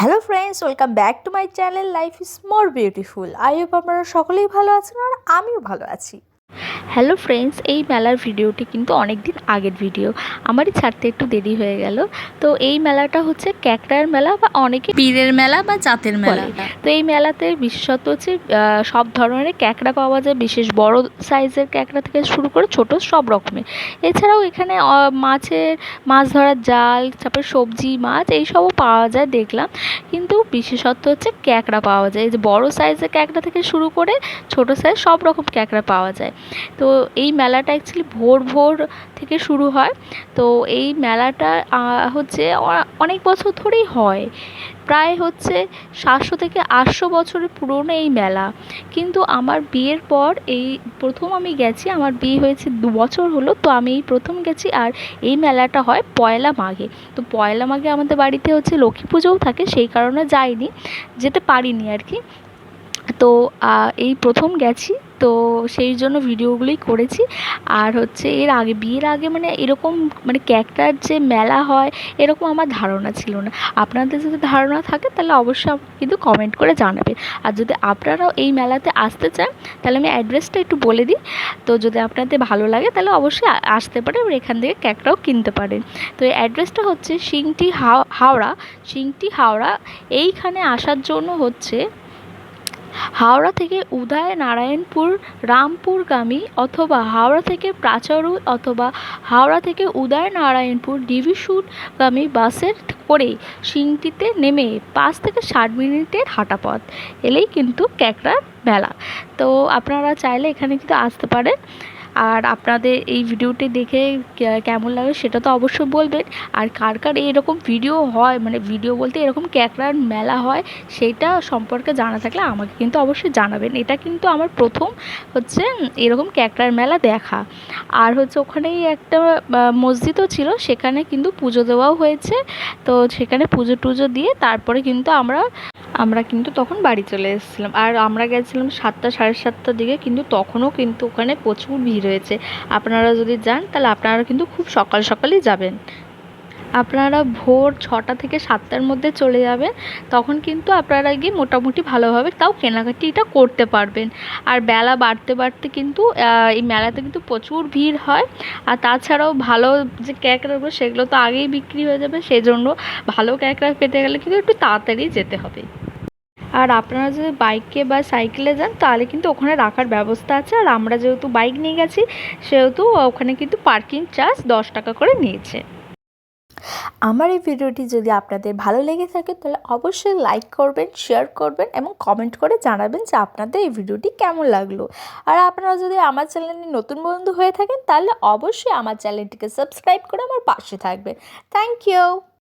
Hello friends welcome back to my channel life is more beautiful I hope আপনারা সকলেই ভালো আছেন আর আমিও ভালো আছি। হ্যালো ফ্রেন্ডস এই মেলার ভিডিওটি কিন্তু অনেক দিন আগের ভিডিও। আমারই ছাড়তে একটু দেরি হয়ে গেল। তো এই মেলাটা হচ্ছে ক্যাকড়ার মেলা বা অনেকে পীরের মেলা বা জাতের মেলা। তো এই মেলাতে বিশেষত হচ্ছে সব ধরনের ক্যাকড়া পাওয়া যায়। বিশেষ বড় সাইজের ক্যাকড়া থেকে শুরু করে ছোট সব রকমের। এছাড়াও এখানে মাছের মাছ ধরার জাল তারপরে সবজি মাছ এইসবও পাওয়া যায় দেখলাম। কিন্তু বিশেষত্ব হচ্ছে ক্যাকড়া পাওয়া যায়। এই যে বড় সাইজের ক্যাকড়া থেকে শুরু করে ছোট সাইজ সব রকম ক্যাকড়া পাওয়া যায়। তো এই মেলাটা অ্যাকচুয়ালি ভোর ভোর থেকে শুরু হয়। তো এই মেলাটা হচ্ছে অনেক বছর ধরেই হয়। প্রায় হচ্ছে সাতশো থেকে আটশো বছরের পুরনো এই মেলা। কিন্তু আমার বিয়ের পর এই প্রথম আমি গেছি, আমার বিয়ে হয়েছে দু বছর হলো, তো আমি এই প্রথম গেছি আর এই মেলাটা হয় পয়লা মাঘে। তো পয়লা মাঘে আমাদের বাড়িতে হচ্ছে লক্ষ্মী পুজোও থাকে, সেই কারণে যাইনি, যেতে পারিনি আর কি। তো এই প্রথম গেছি। তো সেই জন্য ভিডিওগুলোই করেছি। আর হচ্ছে এর আগে, বিয়ের আগে মানে এরকম মানে ক্যাকটার যে মেলা হয়, এরকম আমার ধারণা ছিল না। আপনাদের যদি ধারণা থাকে, তাহলে অবশ্যই কিন্তু কমেন্ট করে জানাবেন। আর যদি আপনারাও এই মেলাতে আসতে চান, তাহলে আমি অ্যাড্রেসটা একটু বলে দিই। তো যদি আপনাদের ভালো লাগে, তাহলে অবশ্যই আসতে পারেন এবং এখান থেকে ক্যাকটাও কিনতে পারেন। তো এই অ্যাড্রেসটা হচ্ছে সিংটি হাও- হাওড়া। সিংটি হাওড়া। এইখানে আসার জন্য হচ্ছে হাওড়া থেকে উদয় নারায়ণপুর রামপুরগামী অথবা হাওড়া থেকে প্রাচারু অথবা হাওড়া থেকে উদয় নারায়ণপুর ডিভিসুরগামী বাসের করে সিংটিতে নেমে পাঁচ থেকে ষাট মিনিটের হাঁটা পথ এলেই কিন্তু ক্যাকড়ার মেলা। তো আপনারা চাইলে এখানে কিন্তু আসতে পারেন। আর আপনাদের এই ভিডিওটি দেখে কেমন লাগে সেটা তো অবশ্যই বলবেন। আর কার কার এরকম ভিডিও হয় মানে ভিডিও বলতে এরকম ক্যাকড়ার মেলা হয় সেইটা সম্পর্কে জানা থাকলে আমাকে কিন্তু অবশ্যই জানাবেন। এটা কিন্তু আমার প্রথম হচ্ছে এরকম ক্যাকড়ার মেলা দেখা। আর হচ্ছে ওখানেই একটা মসজিদও ছিল, সেখানে কিন্তু পুজো দেওয়াও হয়েছে। তো সেখানে পুজো টুজো দিয়ে তারপরে কিন্তু আমরা আমরা কিন্তু তখন বাড়ি চলে এসেছিলাম। আর আমরা গেছিলাম সাতটা, সাড়ে সাতটার দিকে, কিন্তু তখনও কিন্তু ওখানে প্রচুর ভিড় হয়েছে। আপনারা যদি যান, তাহলে আপনারা কিন্তু খুব সকাল সকালই যাবেন। আপনারা ভোর ছটা থেকে সাতটার মধ্যে চলে যাবেন, তখন কিন্তু আপনারা গিয়ে মোটামুটি ভালোভাবে তাও কেনাকাটিটা করতে পারবেন। আর বেলা বাড়তে বাড়তে কিন্তু এই মেলাতে কিন্তু প্রচুর ভিড় হয়। আর তাছাড়াও ভালো যে ক্যাকড়াগুলো, সেগুলো তো আগেই বিক্রি হয়ে যাবে সেই জন্য ভালো ক্যাকড়া পেতে গেলে কিন্তু একটু তাড়াতাড়ি যেতে হবে। আর আপনারা যদি বাইকে বা সাইকেলে যান, তাহলে কিন্তু ওখানে রাখার ব্যবস্থা আছে। আর আমরা যেহেতু বাইক নিয়ে গেছি, সেহেতু ওখানে কিন্তু পার্কিং চার্জ দশ টাকা করে নিয়েছে। আমার এই ভিডিওটি যদি আপনাদের ভালো লেগে থাকে, তাহলে অবশ্যই লাইক করবেন শেয়ার করবেন এবং কমেন্ট করে জানাবেন যে আপনাদের এই ভিডিওটি কেমন লাগল। আর আপনারা যদি আমার চ্যানেলে নতুন বন্ধু হয়ে থাকেন, তাহলে অবশ্যই আমার চ্যানেলটিকে সাবস্ক্রাইব করে আমার পাশে থাকবেন। Thank you